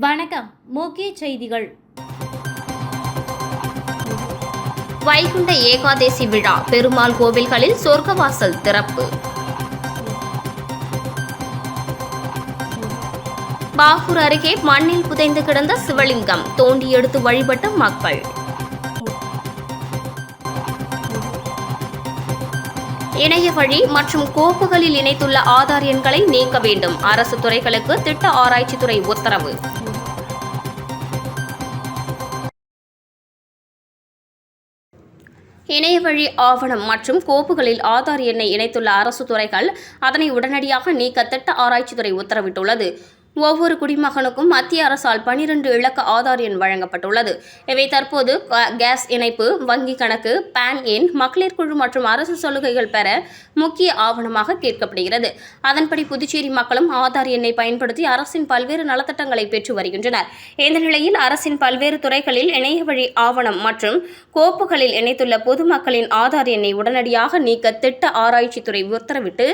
வணக்கம் முக்கிய செய்திகள். வைகுண்ட ஏகாதேசி விழா பெருமாள் கோவில்களில் சொர்க்கவாசல் திறப்பு. பாகூர் அருகே மண்ணில் புதைந்து கிடந்த சிவலிங்கம் தோண்டி எடுத்து வழிபட்ட மக்கள். இணைய வழி மற்றும் கோப்புகளில் இணைத்துள்ள ஆதார் எண்களை நீக்க வேண்டும். அரசு துறைகளுக்கு திட்ட ஆராய்ச்சித்துறை உத்தரவு. இணையவழி ஆவணம் மற்றும் கோப்புகளில் ஆதார் எண்ணை இணைத்துள்ள அரசு துறைகள் அதனை உடனடியாக நீக்க திட்ட ஆராய்ச்சித்துறை உத்தரவிட்டுள்ளது. ஒவ்வொரு குடிமகனுக்கும் மத்திய அரசால் பனிரெண்டு இலக்க ஆதார் எண் வழங்கப்பட்டுள்ளது. இவை தற்போது கேஸ் இணைப்பு வங்கி கணக்கு பேன் எண் மகளிர் குழு மற்றும் அரசு சலுகைகள் பெற முக்கிய ஆவணமாக கேட்கப்படுகிறது. அதன்படி புதுச்சேரி மக்களும் ஆதார் எண்ணை பயன்படுத்தி அரசின் பல்வேறு நலத்திட்டங்களை பெற்று வருகின்றனர். இந்த நிலையில் அரசின் பல்வேறு துறைகளில் இணைய வழி ஆவணம் மற்றும் கோப்புகளில் இணைத்துள்ள பொதுமக்களின் ஆதார் எண்ணை உடனடியாக நீக்க திட்ட ஆராய்ச்சித்துறை உத்தரவிட்டு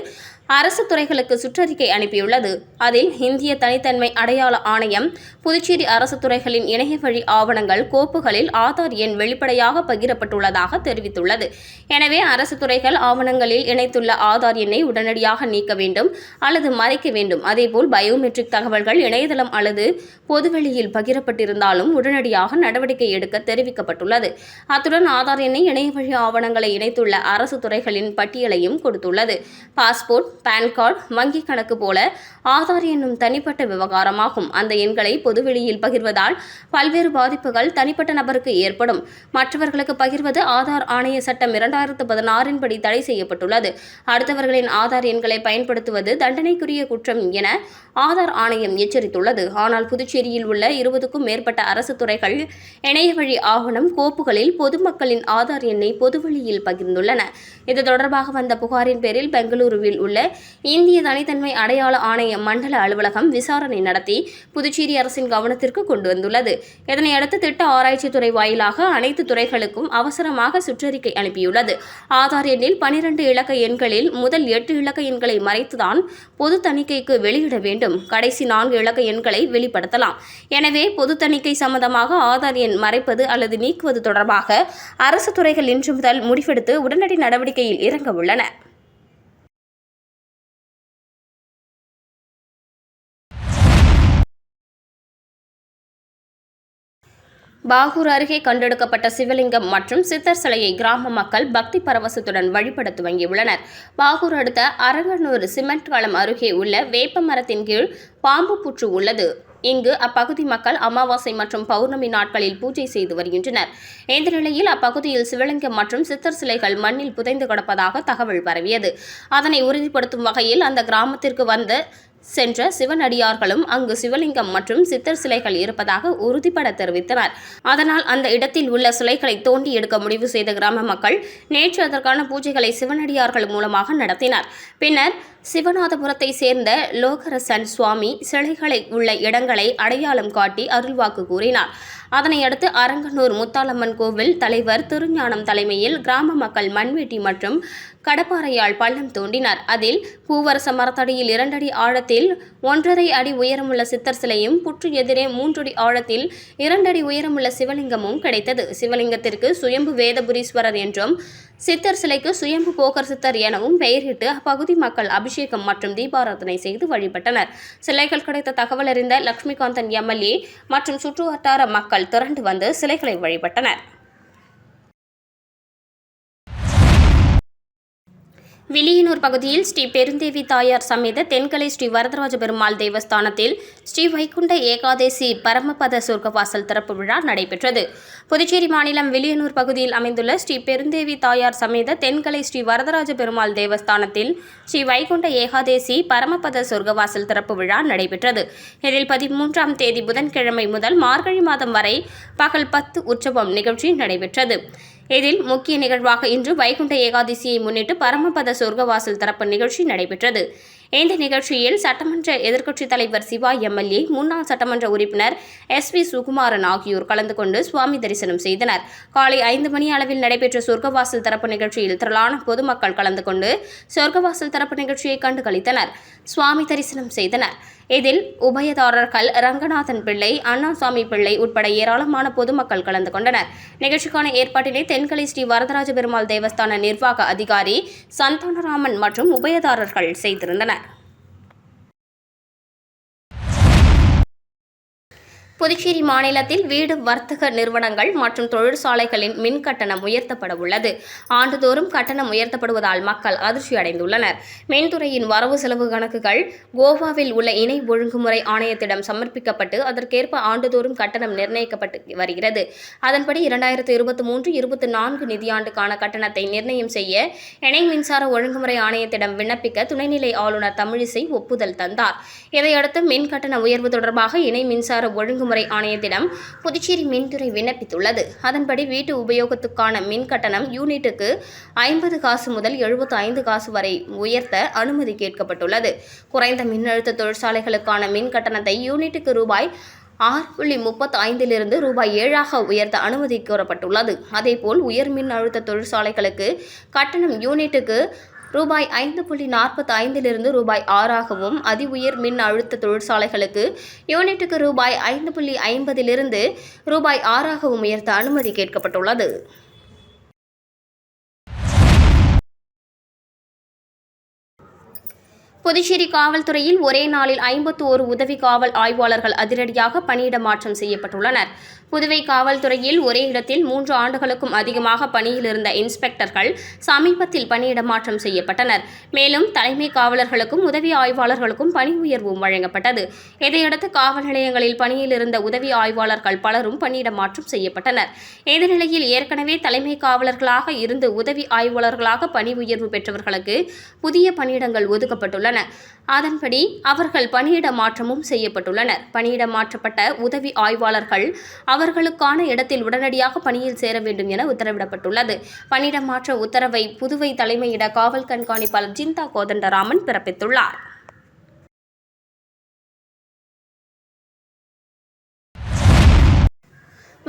அரசு துறைகளுக்கு சுற்றறிக்கை அனுப்பியுள்ளது. அதில் இந்திய தனித்தன்மை அடையாள ஆணையம் புதுச்சேரி அரசு துறைகளின் இணைய வழி ஆவணங்கள் கோப்புகளில் ஆதார் எண் வெளிப்படையாக பகிரப்பட்டுள்ளதாக தெரிவித்துள்ளது. எனவே அரசு துறைகள் ஆவணங்களில் இணைத்துள்ள ஆதார் எண்ணை உடனடியாக நீக்க வேண்டும் அல்லது மறைக்க வேண்டும். அதேபோல் பயோமெட்ரிக் தகவல்கள் இணையதளம் அல்லது பொதுவெளியில் பகிரப்பட்டிருந்தாலும் உடனடியாக நடவடிக்கை எடுக்க தெரிவிக்கப்பட்டுள்ளது. அத்துடன் ஆதார் எண்ணை இணைய வழி ஆவணங்களை இணைத்துள்ள அரசு துறைகளின் பட்டியலையும் கொடுத்துள்ளது. பாஸ்போர்ட் பான் கார்டு வங்கி கணக்கு போல ஆதார் என்னும் தனிப்பட்ட விவகாரமாகும். அந்த எண்களை பொதுவெளியில் பகிர்வதால் பல்வேறு பாதிப்புகள் தனிப்பட்ட நபருக்கு ஏற்படும். மற்றவர்களுக்கு பகிர்வது ஆதார் ஆணைய சட்டம் இரண்டாயிரத்து பதினாறின் படி தடை செய்யப்பட்டுள்ளது. அடுத்தவர்களின் ஆதார் எண்களை பயன்படுத்துவது தண்டனைக்குரிய குற்றம் என ஆதார் ஆணையம் எச்சரித்துள்ளது. ஆனால் புதுச்சேரியில் உள்ள இருபதுக்கும் மேற்பட்ட அரசு துறைகள் இணைய வழி ஆவணம் கோப்புகளில் பொதுமக்களின் ஆதார் எண்ணை பொதுவெளியில் பகிர்ந்துள்ளன. இது தொடர்பாக வந்த புகாரின் பேரில் பெங்களூருவில் உள்ள இந்திய தனித்தன்மை அடையாள ஆணைய மண்டல அலுவலகம் விசாரணை நடத்தி புதுச்சேரி அரசின் கவனத்திற்கு கொண்டு வந்துள்ளது. இதனையடுத்து திட்ட ஆராய்ச்சித்துறை வாயிலாக அனைத்து துறைகளுக்கும் அவசரமாக சுற்றறிக்கை அனுப்பியுள்ளது. ஆதார் எண்ணில் பனிரெண்டு இலக்க எண்களில் முதல் எட்டு இலக்க எண்களை மறைத்துதான் பொது தணிக்கைக்கு வெளியிட வேண்டும். கடைசி நான்கு இலக்க எண்களை வெளிப்படுத்தலாம். எனவே பொது தணிக்கை சம்பந்தமாக ஆதார் எண் மறைப்பது அல்லது நீக்குவது தொடர்பாக அரசு துறைகள் இன்று முதல் முடிவெடுத்து உடனடி நடவடிக்கையில் இறங்க உள்ளன. பாகூர் அருகே கண்டெடுக்கப்பட்ட சிவலிங்கம் மற்றும் சித்தர் சிலையை கிராம மக்கள் பக்தி பரவசத்துடன் வழிபட துவங்கியுள்ளனர். பாகூர் அடுத்த அரங்கனூர் சிமெண்ட் களம் அருகே உள்ள வேப்ப மரத்தின் கீழ் பாம்பு புற்று உள்ளது. இங்கு அப்பகுதி மக்கள் அமாவாசை மற்றும் பௌர்ணமி நாட்களில் பூஜை செய்து வருகின்றனர். இந்த நிலையில் அப்பகுதியில் சிவலிங்கம் மற்றும் சித்தர் சிலைகள் மண்ணில் புதைந்து கிடப்பதாக தகவல் பரவியது. அதனை உறுதிப்படுத்தும் வகையில் அந்த கிராமத்திற்கு வந்த சென்ற சிவனடியார்களும் அங்கு சிவலிங்கம் மற்றும் சித்தர் சிலைகள் இருப்பதாக உறுதிபட தெரிவித்தனர். அதனால் அந்த இடத்தில் உள்ள சிலைகளை தோண்டி எடுக்க முடிவு செய்த கிராம மக்கள் நேற்று அதற்கான பூஜைகளை சிவனடியார்கள் மூலமாக நடத்தினர். பின்னர் சிவநாதபுரத்தை சேர்ந்த லோகரசன் சுவாமி சிலைகளை உள்ள இடங்களை அடையாளம் காட்டி அருள்வாக்கு கூறினார். அதனையடுத்து அரங்கனூர் முத்தாலம்மன் கோவில் தலைவர் திருஞானம் தலைமையில் கிராம மக்கள் மண்வெட்டி மற்றும் கடப்பாறையால் பள்ளம் தோண்டினார். அதில் பூவரச மரத்தடியில் இரண்டடி ஆழத்தில் ஒன்றரை அடி உயரமுள்ள சித்தர் சிலையும் புற்று எதிரே மூன்றடி ஆழத்தில் இரண்டடி உயரமுள்ள சிவலிங்கமும் கிடைத்தது. சிவலிங்கத்திற்கு சுயம்பு வேதபுரீஸ்வரர் என்றும் சித்தர் சிலைக்கு சுயம்பு போகர் சித்தர் எனவும் பெயரிட்டு அப்பகுதி மக்கள் அபிஷேகம் மற்றும் தீபாராதனை செய்து வழிபட்டனர். சிலைகள் கிடைத்த தகவல் அறிந்த லட்சுமிகாந்தன் எம்எல்ஏ மற்றும் சுற்று வட்டார மக்கள் திரண்டு வந்து சிலைகளை வழிபட்டனர். வில்லியனூர் பகுதியில் ஸ்ரீ பெருந்தேவி தாயார் சமேத தென்கலை ஸ்ரீ வரதராஜ பெருமாள் தேவஸ்தானத்தில் ஸ்ரீ வைகுண்ட ஏகாதேசி பரமபத சொர்க்கவாசல் திறப்பு விழா நடைபெற்றது. புதுச்சேரி மாநிலம் வில்லியனூர் பகுதியில் அமைந்துள்ள ஸ்ரீ பெருந்தேவி தாயார் சமேத தென்கலை ஸ்ரீ வரதராஜ பெருமாள் தேவஸ்தானத்தில் ஸ்ரீ வைகுண்ட ஏகாதேசி பரமபத சொர்க்கவாசல் திறப்பு விழா நடைபெற்றது. இதில் பதிமூன்றாம் தேதி புதன்கிழமை முதல் மார்கழி மாதம் வரை பகல் பத்து உற்சவம் நிகழ்ச்சி நடைபெற்றது. இதில் முக்கிய நிகழ்வாக இன்று வைகுண்ட ஏகாதசியை முன்னிட்டு பரமபத சொர்க்கவாசல் தரப்பு நிகழ்ச்சி நடைபெற்றது. இந்த நிகழ்ச்சியில் சட்டமன்ற எதிர்க்கட்சித் தலைவர் சிவா எம்எல்ஏ முன்னாள் சட்டமன்ற உறுப்பினர் எஸ் வி சுகுமாரன் ஆகியோர் கலந்து கொண்டு சுவாமி தரிசனம் செய்தனர். காலை ஐந்து மணி அளவில் நடைபெற்ற சொர்க்கவாசல் தரப்பு நிகழ்ச்சியில் திரளான பொதுமக்கள் கலந்து கொண்டு சொர்க்கவாசல் தரப்பு நிகழ்ச்சியை கண்டு களித்தனர் சுவாமி தரிசனம் செய்தனர். இதில் உபயதாரர்கள் ரங்கநாதன் பிள்ளை அண்ணாசாமி பிள்ளை உட்பட ஏராளமான பொதுமக்கள் கலந்து கொண்டனர். நிகழ்ச்சிக்கான ஏற்பாட்டினை தென்கலை ஸ்ரீ வரதராஜ பெருமாள் தேவஸ்தான நிர்வாக அதிகாரி சந்தானராமன் மற்றும் உபயதாரர்கள் செய்திருந்தனர். புதுச்சேரி மாநிலத்தில் வீடு வர்த்தக நிறுவனங்கள் மற்றும் தொழிற்சாலைகளின் மின் கட்டணம் உயர்த்தப்பட உள்ளது. ஆண்டுதோறும் கட்டணம் உயர்த்தப்படுவதால் மக்கள் அதிர்ச்சி அடைந்துள்ளனர் மின்துறையின் வரவு செலவு கணக்குகள் கோவாவில் உள்ள இணை ஒழுங்குமுறை ஆணையத்திடம் சமர்ப்பிக்கப்பட்டு அதற்கேற்ப ஆண்டுதோறும் கட்டணம் நிர்ணயிக்கப்பட்டு வருகிறது. அதன்படி இரண்டாயிரத்து இருபத்தி மூன்று இருபத்தி நான்கு நிதியாண்டுக்கான கட்டணத்தை நிர்ணயம் செய்ய இணை மின்சார ஒழுங்குமுறை ஆணையத்திடம் விண்ணப்பிக்க துணைநிலை ஆளுநர் தமிழிசை ஒப்புதல் தந்தார். இதையடுத்து மின் கட்டண உயர்வு தொடர்பாக இணை மின்சார ஒழுங்குமுறை ஆணையத்திடம் புதுச்சேரி மின்துறை விண்ணப்பித்துள்ளது. அதன்படி வீட்டு உபயோகத்துக்கான மின் கட்டணம் யூனிட்டுக்கு ஐம்பது காசு முதல் எழுபத்து ஐந்து காசு வரை உயர்த்த அனுமதி கேட்கப்பட்டுள்ளது. குறைந்த மின்னழுத்த தொழிற்சாலைகளுக்கான மின் கட்டணத்தை யூனிட்டுக்கு ரூபாய் ஆறு புள்ளி முப்பத்தி ஐந்திலிருந்து ரூபாய் ஏழாக உயர்த்த அனுமதி கோரப்பட்டுள்ளது. அதேபோல் உயர் மின் அழுத்த தொழிற்சாலைகளுக்கு கட்டணம் யூனிட்டுக்கு ரூபாய் ஐந்து புள்ளி நாற்பத்தி ஐந்திலிருந்து ரூபாய் ஆறாகவும் அதி உயர் மின் அழுத்த தொழிற்சாலைகளுக்கு யூனிட்டுக்கு ரூபாய் ஐந்து புள்ளி ஐம்பதிலிருந்து ரூபாய் ஆறாகவும் உயர்த்த அனுமதி கேட்கப்பட்டுள்ளது. புதுச்சேரி காவல்துறையில் ஒரே நாளில் ஐம்பத்து ஒரு உதவி காவல் ஆய்வாளர்கள் அதிரடியாக பணியிட மாற்றம் செய்யப்பட்டுள்ளனர். புதுவை காவல்துறையில் ஒரே இடத்தில் மூன்று ஆண்டுகளுக்கும் அதிகமாக பணியில் இருந்த இன்ஸ்பெக்டர்கள் சமீபத்தில் பணியிட மாற்றம் செய்யப்பட்டனர். மேலும் தலைமை காவலர்களுக்கும் உதவி ஆய்வாளர்களுக்கும் பணி உயர்வும் வழங்கப்பட்டது. இதையடுத்து காவல் நிலையங்களில் பணியில் இருந்த உதவி ஆய்வாளர்கள் பலரும் பணியிட மாற்றம் செய்யப்பட்டனர். இந்த நிலையில் ஏற்கனவே தலைமை காவலர்களாக இருந்து உதவி ஆய்வாளர்களாக பணி உயர்வு பெற்றவர்களுக்கு புதிய பணியிடங்கள் ஒதுக்கப்பட்டுள்ளன. அதன்படி அவர்கள் பணியிட மாற்றமும் செய்யப்பட்டுள்ளனர். பணியிட மாற்றப்பட்ட உதவி ஆய்வாளர்கள் அவர்களுக்கான இடத்தில் உடனடியாக பணியில் சேர வேண்டும் என உத்தரவிடப்பட்டுள்ளது. பணியிட மாற்ற உத்தரவை புதுவை தலைமையிட காவல் கண்காணிப்பாளர் ஜிந்தா கோதண்டராமன் பிறப்பித்துள்ளார்.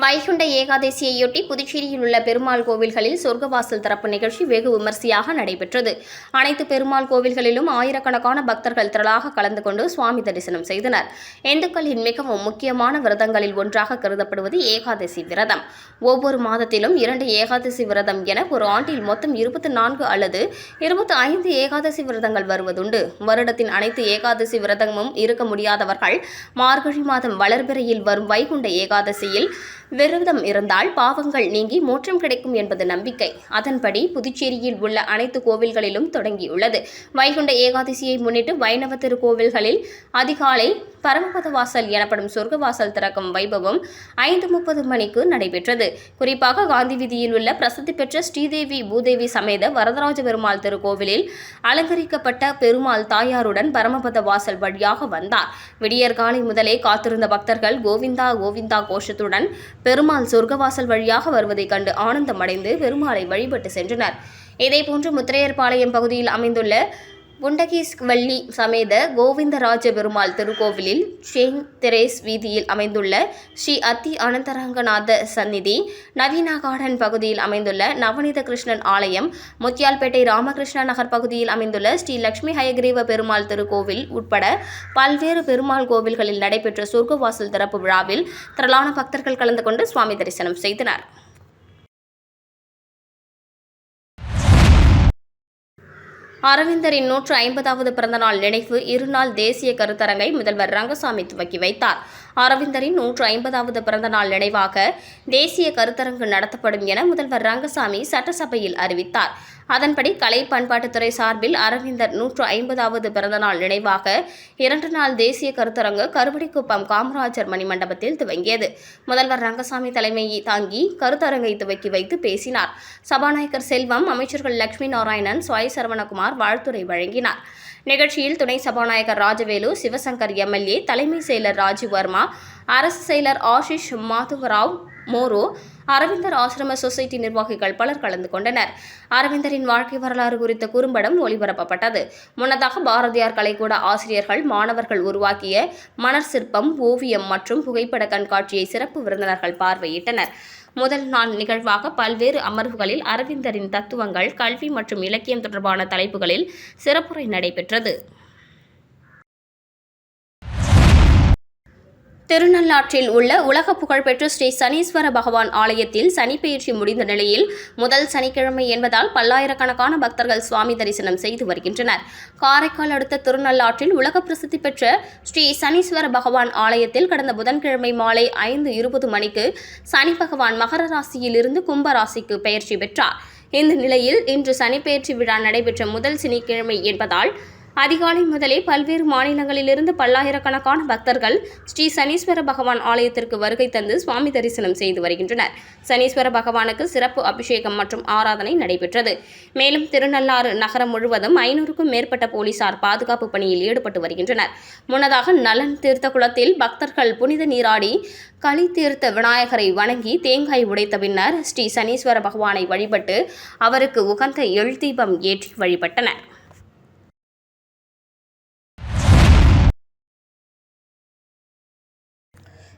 வைகுண்ட ஏகாதசியையொட்டி புதுச்சேரியில் உள்ள பெருமாள் கோவில்களில் சொர்க்கவாசல் திறப்பு நிகழ்ச்சி வெகு விமர்சையாக நடைபெற்றது. அனைத்து பெருமாள் கோவில்களிலும் ஆயிரக்கணக்கான பக்தர்கள் திரளாக கலந்து கொண்டு சுவாமி தரிசனம் செய்தனர். இந்துக்களின் மிகவும் முக்கியமான விரதங்களில் ஒன்றாக கருதப்படுவது ஏகாதசி விரதம். ஒவ்வொரு மாதத்திலும் இரண்டு ஏகாதசி விரதம் என ஒரு ஆண்டில் மொத்தம் இருபத்தி நான்கு அல்லது இருபத்தி ஐந்து ஏகாதசி விரதங்கள் வருவதுண்டு. வருடத்தின் அனைத்து ஏகாதசி விரதமும் இருக்க முடியாதவர்கள் மார்கழி மாதம் வளர்பிறையில் வரும் வைகுண்ட ஏகாதசியில் விரதம் இருந்தால் பாவங்கள் நீங்கி மோட்சம் கிடைக்கும் என்பது நம்பிக்கை. அதன்படி புதுச்சேரியில் உள்ள அனைத்து கோவில்களிலும் தொடங்கியுள்ளது. வைகுண்ட ஏகாதசியை முன்னிட்டு வைணவ திருக்கோவில்களில் அதிகாலை பரமபத வாசல் எனப்படும் சொர்க்கவாசல் திறக்கும் வைபவம் ஐந்து முப்பது மணிக்கு நடைபெற்றது. குறிப்பாக காந்தி வீதியில் உள்ள பிரசித்தி பெற்ற ஸ்ரீதேவி பூதேவி சமேத வரதராஜ பெருமாள் திருக்கோவிலில் அலங்கரிக்கப்பட்ட பெருமாள் தாயாருடன் பரமபத வாசல் வழியாக வந்தார். விடியற்காலை முதலே காத்திருந்த பக்தர்கள் கோவிந்தா கோவிந்தா கோஷத்துடன் பெருமாள் சொர்க்கவாசல் வழியாக வருவதைக் கண்டு ஆனந்தமடைந்து பெருமாளை வழிபட்டு சென்றனர். இதேபோன்று முத்திரையர்பாளையம் பகுதியில் அமைந்துள்ள புண்டகீஸ்வல்லி சமேத கோவிந்தராஜ பெருமாள் திருக்கோவிலில் ஷேங் தெரேஸ் வீதியில் அமைந்துள்ள ஸ்ரீ அத்தி அனந்தரங்கநாத சந்நிதி நவீனா கார்டன் பகுதியில் அமைந்துள்ள நவநீத கிருஷ்ணன் ஆலயம் முத்தியால்பேட்டை ராமகிருஷ்ணா நகர் பகுதியில் அமைந்துள்ள ஸ்ரீ லட்சுமி ஹயகிரீவ பெருமாள் திருக்கோவில் உட்பட பல்வேறு பெருமாள் கோவில்களில் நடைபெற்ற சொர்க்கவாசல் திறப்பு விழாவில் திரளான பக்தர்கள் கலந்து கொண்டு சுவாமி தரிசனம் செய்தனர். அரவிந்தரின் நூற்று ஐம்பதாவது பிறந்தநாள் நினைவு இருநாள் தேசிய கருத்தரங்கை முதல்வர் ரங்கசாமி துவக்கி வைத்தார். அரவிந்தரின் நூற்று ஐம்பதாவது பிறந்தநாள் நினைவாக தேசிய கருத்தரங்கு நடத்தப்படும் என முதல்வர் ரங்கசாமி சட்டசபையில் அறிவித்தார். அதன்படி கலை பண்பாட்டுத்துறை சார்பில் அரவிந்தர் நூற்று ஐம்பதாவது பிறந்தநாள் நினைவாக இரண்டு நாள் தேசிய கருத்தரங்கு கருவடிக்குப்பம் காமராஜர் மணிமண்டபத்தில் துவங்கியது. முதல்வர் ரங்கசாமி தலைமையை தாங்கி கருத்தரங்கை துவக்கி வைத்து பேசினார். சபாநாயகர் செல்வம் அமைச்சர்கள் லட்சுமி நாராயணன் சுவாய் சரவணகுமார் வாழ்த்துரை வழங்கினார். நிகழ்ச்சியில் துணை சபாநாயகர் ராஜவேலு சிவசங்கர் எம்எல்ஏ தலைமை செயலர் ராஜீவ் வர்மா அரசு செயலர் ஆஷிஷ் மாதுவராவ் மோரோ அரவிந்தர் ஆசிரம சொசைட்டி நிர்வாகிகள் பலர் கலந்து கொண்டனர். அரவிந்தரின் வாழ்க்கை வரலாறு குறித்த குறும்படம் ஒளிபரப்பப்பட்டது. முன்னதாக பாரதியார் கலைக்கூட ஆசிரியர்கள் மாணவர்கள் உருவாக்கிய மணர் சிற்பம் ஓவியம் மற்றும் புகைப்பட கண்காட்சியை சிறப்பு விருந்தினர்கள் பார்வையிட்டனர். முதல் நாள் நிகழ்வாக பல்வேறு அமர்வுகளில் அரவிந்தரின் தத்துவங்கள் கல்வி மற்றும் இலக்கியம் தொடர்பான தலைப்புகளில் சிறப்புரை நடைபெற்றது. திருநள்ளாற்றில் உள்ள உலக புகழ்பெற்ற ஸ்ரீ சனீஸ்வர பகவான் ஆலயத்தில் சனிப்பெயர்ச்சி முடிந்த நிலையில் முதல் சனிக்கிழமை என்பதால் பல்லாயிரக்கணக்கான பக்தர்கள் சுவாமி தரிசனம் செய்து வருகின்றனர். காரைக்கால் அடுத்த திருநள்ளாற்றில் உலக பிரசித்தி பெற்ற ஸ்ரீ சனீஸ்வர பகவான் ஆலயத்தில் கடந்த புதன்கிழமை மாலை ஐந்து இருபது மணிக்கு சனி பகவான் மகர ராசியிலிருந்து கும்ப ராசிக்கு பெயர்ச்சி பெற்றார். இந்த நிலையில் இன்று சனிப்பெயர்ச்சி விழா நடைபெற்ற முதல் சனிக்கிழமை என்பதால் அதிகாலை முதலே பல்வேறு மாநிலங்களிலிருந்து பல்லாயிரக்கணக்கான பக்தர்கள் ஸ்ரீ சனீஸ்வர பகவான் ஆலயத்திற்கு வருகை தந்து சுவாமி தரிசனம் செய்து வருகின்றனர். சனீஸ்வர பகவானுக்கு சிறப்பு அபிஷேகம் மற்றும் ஆராதனை நடைபெற்றது. மேலும் திருநள்ளாறு நகரம் முழுவதும் ஐநூறுக்கும் மேற்பட்ட போலீசார் பாதுகாப்பு பணியில் ஈடுபட்டு வருகின்றனர். முன்னதாக நலன் தீர்த்த குளத்தில் பக்தர்கள் புனித நீராடி களி தீர்த்த விநாயகரை வணங்கி தேங்காய் உடைத்த பின்னர் ஸ்ரீ சனீஸ்வர பகவானை வழிபட்டு அவருக்கு உகந்த எழுதீபம் ஏற்றி வழிபட்டனர்.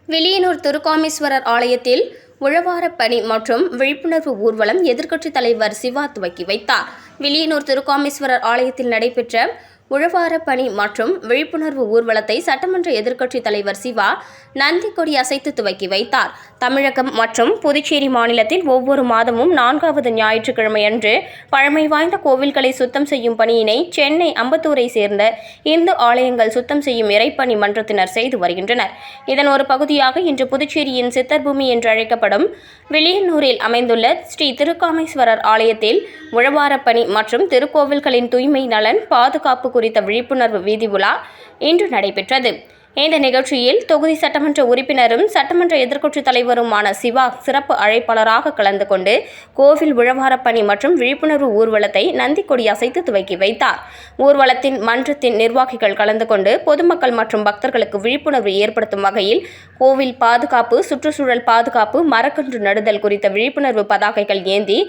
வெளியனூர் திருக்காமேஸ்வரர் ஆலயத்தில் உழவாரப் பணி மற்றும் விழிப்புணர்வு ஊர்வலம் எதிர்க்கட்சித் தலைவர் சிவா துவக்கி வைத்தார். வெளியனூர் திருக்காமேஸ்வரர் ஆலயத்தில் நடைபெற்ற உழவார பணி மற்றும் விழிப்புணர்வு ஊர்வலத்தை சட்டமன்ற எதிர்க்கட்சித் தலைவர் சிவா நந்தி கொடி அசைத்து துவக்கி வைத்தார். தமிழகம் மற்றும் புதுச்சேரி மாநிலத்தில் ஒவ்வொரு மாதமும் நான்காவது ஞாயிற்றுக்கிழமை அன்று பழமை வாய்ந்த கோவில்களை சுத்தம் செய்யும் பணியினை சென்னை அம்பத்தூரை சேர்ந்த இந்து ஆலயங்கள் சுத்தம் செய்யும் இறைப்பணி மன்றத்தினர் செய்து வருகின்றனர். இதன் ஒரு பகுதியாக இன்று புதுச்சேரியின் சித்தர்பூமி என்று அழைக்கப்படும் வெளியனூரில் அமைந்துள்ள ஸ்ரீ திருக்காமேஸ்வரர் ஆலயத்தில் உழவாரப்பணி மற்றும் திருக்கோவில்களின் தூய்மை நலன் பாதுகாப்பு குறித்த விழிப்புணர்வு வீதி உலா இன்று நடைபெற்றது. இந்த நிகழ்ச்சியில் தொகுதி சட்டமன்ற உறுப்பினரும் சட்டமன்ற எதிர்க்கட்சித் தலைவருமான சிவா சிறப்பு அழைப்பாளராக கலந்து கொண்டு கோவில் உழவாரப் பணி மற்றும் விழிப்புணர்வு ஊர்வலத்தை நந்தி கொடி அசைத்து துவக்கி வைத்தார். ஊர்வலத்தின் மன்றத்தின் நிர்வாகிகள் கலந்து கொண்டு பொதுமக்கள் மற்றும் பக்தர்களுக்கு விழிப்புணர்வு ஏற்படுத்தும் வகையில் கோவில் பாதுகாப்பு சுற்றுச்சூழல் பாதுகாப்பு மரக்கன்று நடுதல் குறித்த விழிப்புணர்வு பதாகைகள் ஏந்தி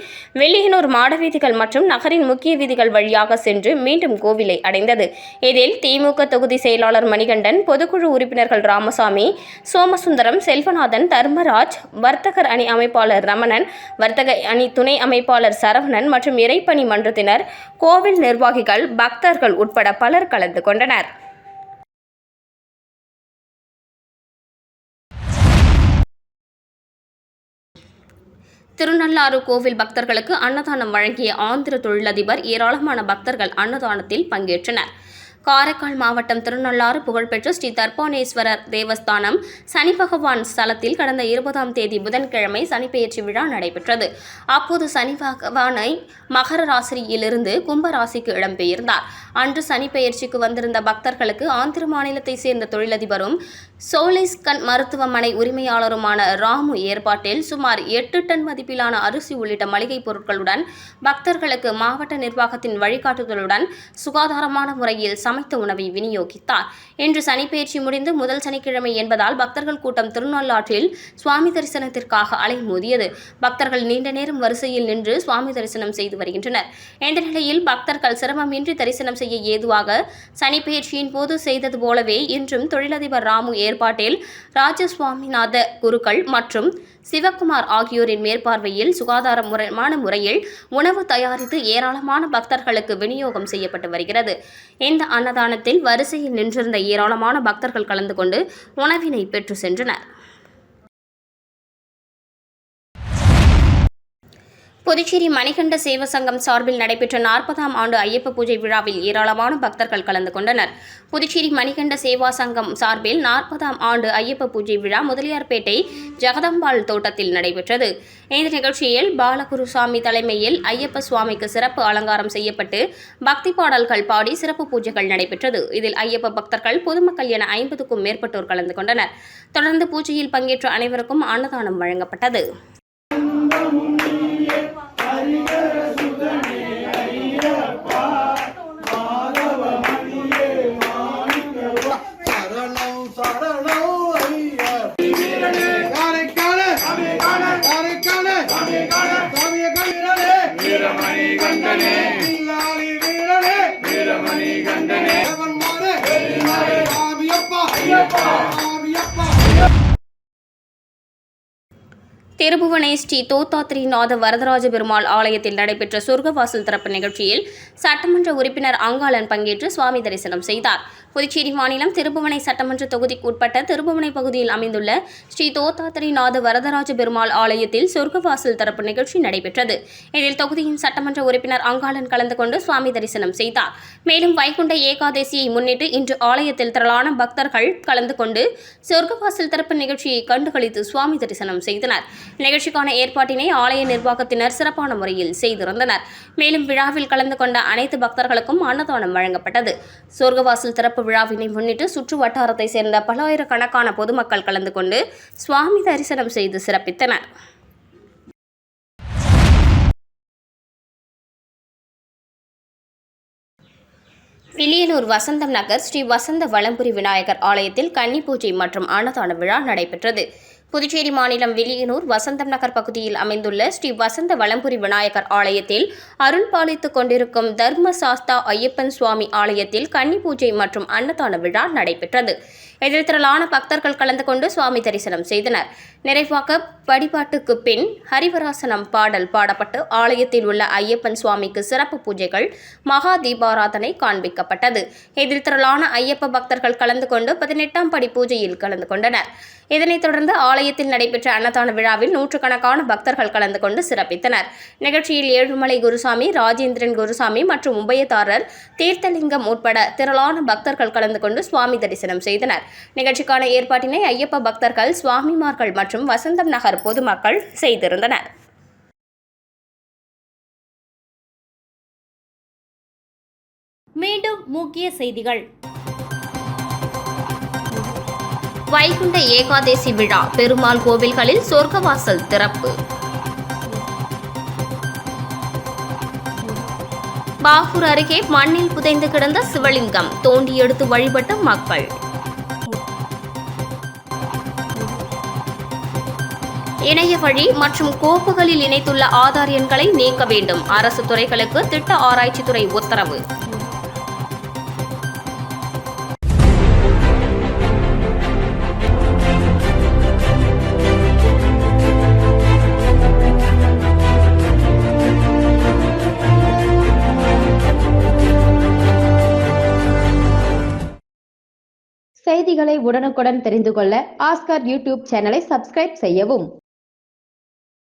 வெள்ளியனூர் மாடவீதிகள் மற்றும் நகரின் முக்கிய வீதிகள் வழியாக சென்று மீண்டும் கோவிலை அடைந்தது. இதில் திமுக தொகுதி செயலாளர் மணிகண்டன் பொதுக்குழு உறுப்பினர்கள் ராமசாமி சோமசுந்தரம் செல்வநாதன் தர்மராஜ் வர்த்தகர் அணி அமைப்பாளர் ரமணன் வர்த்தக அணி துணை அமைப்பாளர் சரவணன் மற்றும் இறைப்பணி மன்றத்தினர் கோவில் நிர்வாகிகள் பக்தர்கள் உட்பட பலர் கலந்து கொண்டனர். திருநள்ளாறு கோவில் பக்தர்களுக்கு அன்னதானம் வழங்கிய ஆந்திர தொழிலதிபர் ஏராளமான பக்தர்கள் அன்னதானத்தில் பங்கேற்றனர். காரைக்கால் மாவட்டம் திருநள்ளாறு புகழ்பெற்ற ஸ்ரீ தர்பானேஸ்வரர் தேவஸ்தானம் சனி பகவான் ஸ்தலத்தில் கடந்த இருபதாம் தேதி புதன்கிழமை சனிப்பெயர்ச்சி விழா நடைபெற்றது. அப்போது சனி பகவானை மகர ராசியிலிருந்து கும்ப ராசிக்கு இடம்பெயர்ந்தார். அன்று சனிப்பெயர்ச்சிக்கு வந்திருந்த பக்தர்களுக்கு ஆந்திர மாநிலத்தை சேர்ந்த தொழிலதிபரும் சோலிஸ்கன் மருத்துவமனை உரிமையாளருமான ராமு ஏற்பாட்டில் சுமார் எட்டு டன் மதிப்பிலான அரிசி உள்ளிட்ட மளிகைப் பொருட்களுடன் பக்தர்களுக்கு மாவட்ட நிர்வாகத்தின் வழிகாட்டுதலுடன் சுகாதாரமான முறையில் சமைத்த உணவை விநியோகித்தார். இன்று சனிப்பெயர்ச்சி முடிந்து முதல் சனிக்கிழமை என்பதால் பக்தர்கள் கூட்டம் திருநள்ளாற்றில் சுவாமி தரிசனத்திற்காக அலைமோதியது பக்தர்கள் நீண்ட நேரம் வரிசையில் நின்று சுவாமி தரிசனம் செய்து வருகின்றனர். இந்த நிலையில் பக்தர்கள் சிரமமின்றி தரிசனம் செய்ய ஏதுவாக சனிப்பெயர்ச்சியின் போது செய்தது போலவே இன்றும் தொழிலதிபர் ராமு ஏற்பாட்டில் ராஜசுவாமிநாத குருக்கள் மற்றும் சிவக்குமார் ஆகியோரின் மேற்பார்வையில் சுகாதாரமான முறையில் உணவு தயாரித்து ஏராளமான பக்தர்களுக்கு விநியோகம் செய்யப்பட்டு வருகிறது. இந்த அன்னதானத்தில் வரிசையில் நின்றிருந்த ஏராளமான பக்தர்கள் கலந்து கொண்டு உணவினை பெற்று சென்றனர். புதுச்சேரி மணிகண்ட சேவ சங்கம் சார்பில் நடைபெற்ற நாற்பதாம் ஆண்டு ஐயப்ப பூஜை விழாவில் ஏராளமான பக்தர்கள் கலந்து கொண்டனர். புதுச்சேரி மணிகண்ட சேவா சங்கம் சார்பில் நாற்பதாம் ஆண்டு ஐயப்ப பூஜை விழா முதலியார்பேட்டை ஜெகதம்பாள் தோட்டத்தில் நடைபெற்றது. இந்த நிகழ்ச்சியில் பாலகுருசாமி தலைமையில் ஐயப்ப சுவாமிக்கு சிறப்பு அலங்காரம் செய்யப்பட்டு பக்தி பாடல்கள் பாடி சிறப்பு பூஜைகள் நடைபெற்றது. இதில் ஐயப்ப பக்தர்கள் பொதுமக்கள் என ஐம்பதுக்கும் மேற்பட்டோர் கலந்து கொண்டனர். தொடர்ந்து பூஜையில் பங்கேற்ற அனைவருக்கும் அன்னதானம் வழங்கப்பட்டது. Jai திருபுவனை ஸ்ரீ தோத்தாத்ரிநாத வரதராஜ பெருமாள் ஆலயத்தில் நடைபெற்ற சொர்க்கவாசல் திறப்பு நிகழ்ச்சியில் சட்டமன்ற உறுப்பினர் அங்காளன் பங்கேற்று சுவாமி தரிசனம் செய்தார். புதுச்சேரி மாநிலம் திருபுவனை சட்டமன்ற தொகுதிக்கு உட்பட்ட திருபுவனை பகுதியில் அமைந்துள்ள ஸ்ரீ தோத்தாத்ரிநாத வரதராஜ பெருமாள் ஆலயத்தில் சொர்க்கவாசல் திறப்பு நிகழ்ச்சி நடைபெற்றது. இதில் தொகுதியின் சட்டமன்ற உறுப்பினர் அங்காளன் கலந்து கொண்டு சுவாமி தரிசனம் செய்தார். மேலும் வைகுண்ட ஏகாதசியை முன்னிட்டு இன்று ஆலயத்தில் திரளான பக்தர்கள் கலந்து கொண்டு சொர்க்கவாசல் திறப்பு நிகழ்ச்சியை கண்டுகளித்து சுவாமி தரிசனம் செய்தனர். நிகழ்ச்சிக்கான ஏற்பாட்டினை ஆலய நிர்வாகத்தினர் சிறப்பான முறையில் செய்திருந்தனர். மேலும் விழாவில் கலந்து கொண்ட அனைத்து பக்தர்களுக்கும் அன்னதானம் வழங்கப்பட்டது. சொர்க்கவாசல் திறப்பு விழாவினை முன்னிட்டு சுற்று வட்டாரத்தை சேர்ந்த பல்லாயிரக்கணக்கான பொதுமக்கள் கலந்து கொண்டு சுவாமி தரிசனம் செய்து சிறப்பித்தனர். வில்லியனூர் வசந்தம் நகர் ஸ்ரீ வசந்த வளம்புரி விநாயகர் ஆலயத்தில் கன்னி பூஜை மற்றும் அன்னதான விழா நடைபெற்றது. புதுச்சேரி மாநிலம் வில்லியனூர் வசந்தம் நகர் பகுதியில் அமைந்துள்ள ஸ்ரீ வசந்த வளம்புரி விநாயகர் ஆலயத்தில் அருள் பாலித்துக் கொண்டிருக்கும் தர்ம சாஸ்தா ஐயப்பன் சுவாமி ஆலயத்தில் கன்னி பூஜை மற்றும் அன்னதான விழா நடைபெற்றது. இதில் திரளான பக்தர்கள் கலந்து கொண்டு சுவாமி தரிசனம் செய்தனர். நிறைவாக வழிபாட்டுக்கு பின் ஹரிவராசனம் பாடல் பாடப்பட்டு ஆலயத்தில் உள்ள ஐயப்பன் சுவாமிக்கு சிறப்பு பூஜைகள் மகா தீபாராதனை காண்பிக்கப்பட்டது. இதில் திரளான ஐயப்ப பக்தர்கள் கலந்து கொண்டு பதினெட்டாம் படி பூஜையில் கலந்து கொண்டனர். இதனைத் தொடர்ந்து ஆலயத்தில் நடைபெற்ற அன்னதான விழாவில் நூற்றுக்கணக்கான பக்தர்கள் கலந்து கொண்டு சிறப்பித்தனர். நிகழ்ச்சியில் ஏழுமலை குருசாமி ராஜேந்திரன் குருசாமி மற்றும் உபயதாரர் தீர்த்தலிங்கம் உட்பட திரளான பக்தர்கள் கலந்து கொண்டு சுவாமி தரிசனம் செய்தனர். நிகழ்ச்சிக்கான ஏற்பாட்டினை ஐயப்ப பக்தர்கள் சுவாமிமார்கள் மற்றும் வசந்தம் நகர் பொதுமக்கள் செய்திருந்தனர். மீண்டும் முக்கிய செய்திகள். வைகுண்ட ஏகாதசி விழா பெருமாள் கோவில்களில் சொர்க்கவாசல் திறப்பு. பாகூர் அருகே மண்ணில் புதைந்து கிடந்த சிவலிங்கம் தோண்டி எடுத்து வழிபட்ட மக்கள். இணைய வழி மற்றும் கோப்புகளில் இணைத்துள்ள ஆதார் எண்களை நீக்க வேண்டும். அரசு துறைகளுக்கு திட்ட ஆராய்ச்சித்துறை உத்தரவு. செய்திகளை உடனுக்குடன் தெரிந்து கொள்ள ஆஸ்கார் யூடியூப் சேனலை சப்ஸ்கிரைப் செய்யவும்.